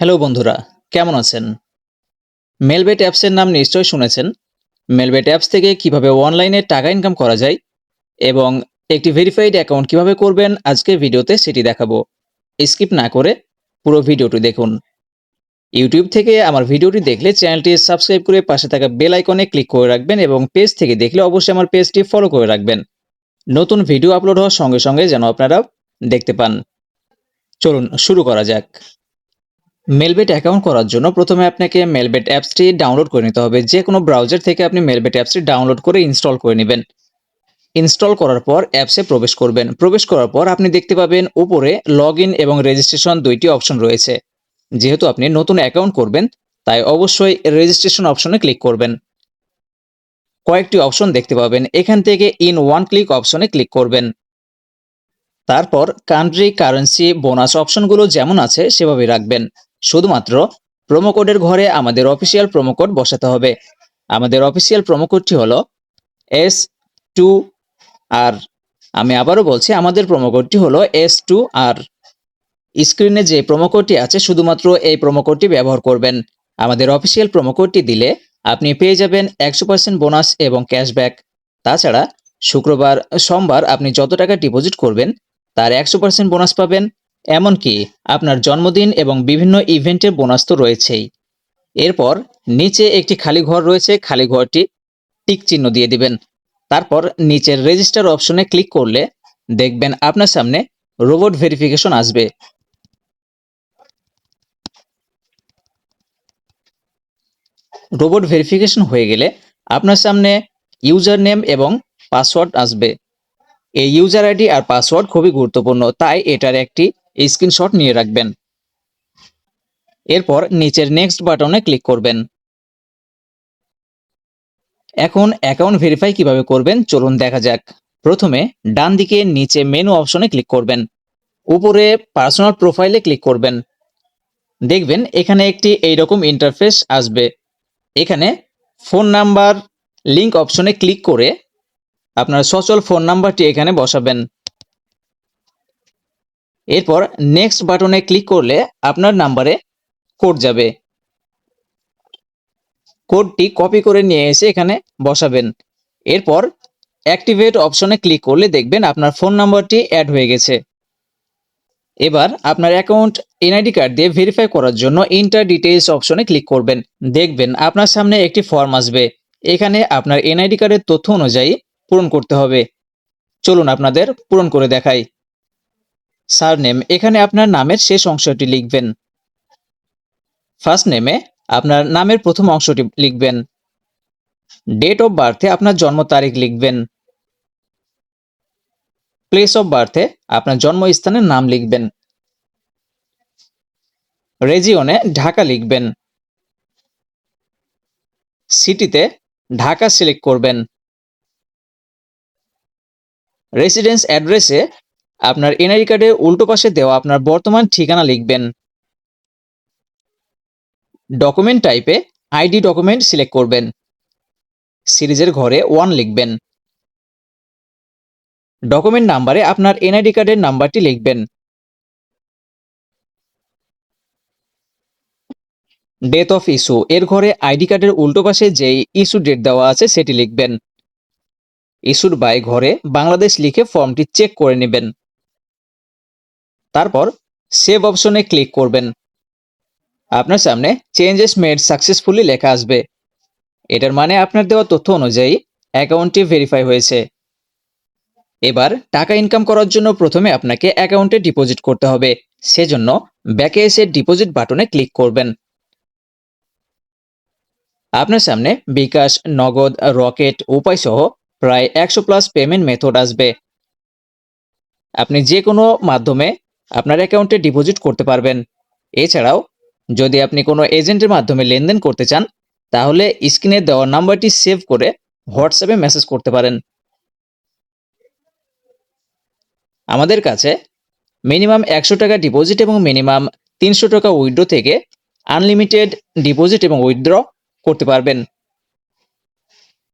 Hello বন্ধুরা, কেমন আছেন? মেলবেট অ্যাপসের নাম নিশ্চয়ই শুনেছেন। মেলবেট অ্যাপস থেকে কীভাবে অনলাইনে টাকা ইনকাম করা যায় এবং একটি ভেরিফাইড অ্যাকাউন্ট কীভাবে করবেন আজকের ভিডিওতে সেটি দেখাবো। স্কিপ না করে পুরো ভিডিওটি দেখুন। ইউটিউব থেকে আমার ভিডিওটি দেখলে চ্যানেলটি সাবস্ক্রাইব করে পাশে থাকা বেল আইকনে ক্লিক করে রাখবেন এবং পেজ থেকে দেখলে অবশ্যই আমার পেজটি ফলো করে রাখবেন। নতুন ভিডিও আপলোড হওয়ার সঙ্গে সঙ্গে যেন আপনারা দেখতে পান। চলুন শুরু করা যাক। মেলবেট অ্যাকাউন্ট করার জন্য প্রথমে আপনাকে মেলবেট অ্যাপসটি ডাউনলোড করে নিতে হবে। যে কোনো ব্রাউজার থেকে আপনি মেলবেট অ্যাপসটি ডাউনলোড করে ইনস্টল করে নেবেন। ইনস্টল করার পর অ্যাপসে প্রবেশ করবেন। প্রবেশ করার পর আপনি দেখতে পাবেন উপরে লগ এবং রেজিস্ট্রেশন দুইটি অপশন রয়েছে। যেহেতু আপনি নতুন অ্যাকাউন্ট করবেন, তাই অবশ্যই রেজিস্ট্রেশন অপশনে ক্লিক করবেন। কয়েকটি অপশন দেখতে পাবেন। এখান থেকে ইন ওয়ান ক্লিক অপশনে ক্লিক করবেন। তারপর কান্ট্রি কারেন্সি বোনাস অপশনগুলো যেমন আছে সেভাবে রাখবেন। শুধুমাত্র প্রোমো কোডের ঘরে আমাদের অফিসিয়াল প্রোমো কোড বসাতে হবে। আমাদের অফিসিয়াল প্রোমো কোডটি হলো এস টু আর আমি আবারও বলছি, আমাদের প্রোমো কোডটি হলো এস টু আর স্ক্রিনে যে প্রোমো কোডটি আছে, শুধুমাত্র এই প্রোমো কোডটি ব্যবহার করবেন। আমাদের অফিসিয়াল প্রোমো কোডটি দিলে আপনি পেয়ে যাবেন একশো পার্সেন্ট বোনাস এবং ক্যাশব্যাক তাছাড়া শুক্রবার, সোমবার আপনি যত টাকা ডিপোজিট করবেন, তার একশো পার্সেন্ট বোনাস পাবেন। এমনকি আপনার জন্মদিন এবং বিভিন্ন ইভেন্টের বোনাস তো রয়েছেই। এরপর নিচে একটি খালি ঘর রয়েছে, খালি ঘরটি টিক চিহ্ন দিয়ে দিবেন। তারপর নিচের রেজিস্টার অপশনে ক্লিক করলে দেখবেন আপনার সামনে রোবট ভেরিফিকেশন আসবে। রোবট ভেরিফিকেশন হয়ে গেলে আপনার সামনে ইউজার নেম এবং পাসওয়ার্ড আসবে। এই ইউজার আইডি আর পাসওয়ার্ড খুবই গুরুত্বপূর্ণ, তাই এটার একটি স্ক্রিনশট নিয়ে রাখবেন। এরপর নিচের নেক্সট বাটনে ক্লিক করবেন। এখন অ্যাকাউন্ট ভেরিফাই কীভাবে করবেন? চলুন দেখা যাক। প্রথমে ডান দিকে নিচে মেনু অপশনে ক্লিক করবেন। উপরে পার্সোনাল প্রোফাইলে ক্লিক করবেন। দেখবেন এখানে একটি এইরকম ইন্টারফেস আসবে। এখানে ফোন নাম্বার লিংক অপশনে ক্লিক করে আপনার সচল ফোন নাম্বারটি এখানে বসাবেন। এরপর নেক্সট বাটনে ক্লিক করলে আপনার নাম্বারে কোড যাবে। কোডটি কপি করে নিয়ে এসে এখানে বসাবেন। এরপর অ্যাক্টিভেট অপশনে ক্লিক করলে দেখবেন আপনার ফোন নাম্বারটি অ্যাড হয়ে গেছে। এবার আপনার অ্যাকাউন্ট এনআইডি কার্ড দিয়ে ভেরিফাই করার জন্য ইন্টার ডিটেইলস অপশনে ক্লিক করবেন। দেখবেন আপনার সামনে একটি ফর্ম আসবে। এখানে আপনার এনআইডি কার্ডের তথ্য অনুযায়ী পূরণ করতে হবে। চলুন আপনাদের পূরণ করে দেখাই। সার নেম এখানে আপনার নামের শেষ অংশটি লিখবেন। ফার্স্ট নেমে আপনার নামের প্রথম অংশটি লিখবেন। ডেট অফ বার্থে আপনার জন্ম তারিখ লিখবেন। প্লেস অফ বার্থে আপনার জন্মস্থানের নাম লিখবেন। রেজিওনে ঢাকা লিখবেন। সিটিতে ঢাকা সিলেক্ট করবেন। রেসিডেন্স অ্যাড্রেসে আপনার এনআইডি কার্ডের উল্টো পাশে দেওয়া আপনার বর্তমান ঠিকানা লিখবেন। ডকুমেন্ট টাইপে আইডি ডকুমেন্ট সিলেক্ট করবেন। সিরিজের ঘরে ওয়ান লিখবেন। ডকুমেন্ট নাম্বারে আপনার এনআইডি কার্ডের নাম্বারটি লিখবেন। ডেট অফ ইস্যু এর ঘরে আইডি কার্ডের উল্টো পাশে যেই ইস্যু ডেট দেওয়া আছে সেটি লিখবেন। ইস্যুর বাই ঘরে বাংলাদেশ লিখে ফর্মটি চেক করে নেবেন। তারপর সেভ অপশনে ক্লিক করবেন। আপনার সামনে চেঞ্জেস মেড সাকসেসফুলি লেখা আসবে। এটার মানে আপনার দেওয়া তথ্য অনুযায়ী অ্যাকাউন্টটি ভেরিফাই হয়েছে। এবার টাকা ইনকাম করার জন্য প্রথমে আপনাকে অ্যাকাউন্টে ডিপোজিট করতে হবে। সেজন্য ব্যাকে এসে ডিপোজিট বাটনে ক্লিক করবেন। আপনার সামনে বিকাশ, নগদ, রকেট, উপায় সহ প্রায় একশো প্লাস পেমেন্ট মেথড আসবে। আপনি যে কোনো মাধ্যমে আপনার অ্যাকাউন্টে ডিপোজিট করতে পারবেন। এছাড়াও, যদি আপনি কোনো এজেন্টের মাধ্যমে লেনদেন করতে চান, তাহলে স্ক্রিনে দেওয়া নাম্বারটি সেভ করে হোয়াটসঅ্যাপে মেসেজ করতে পারেন। আমাদের কাছে মিনিমাম একশো টাকা ডিপোজিট এবং মিনিমাম তিনশো টাকা উইথড্র থেকে আনলিমিটেড ডিপোজিট এবং উইথড্র করতে পারবেন।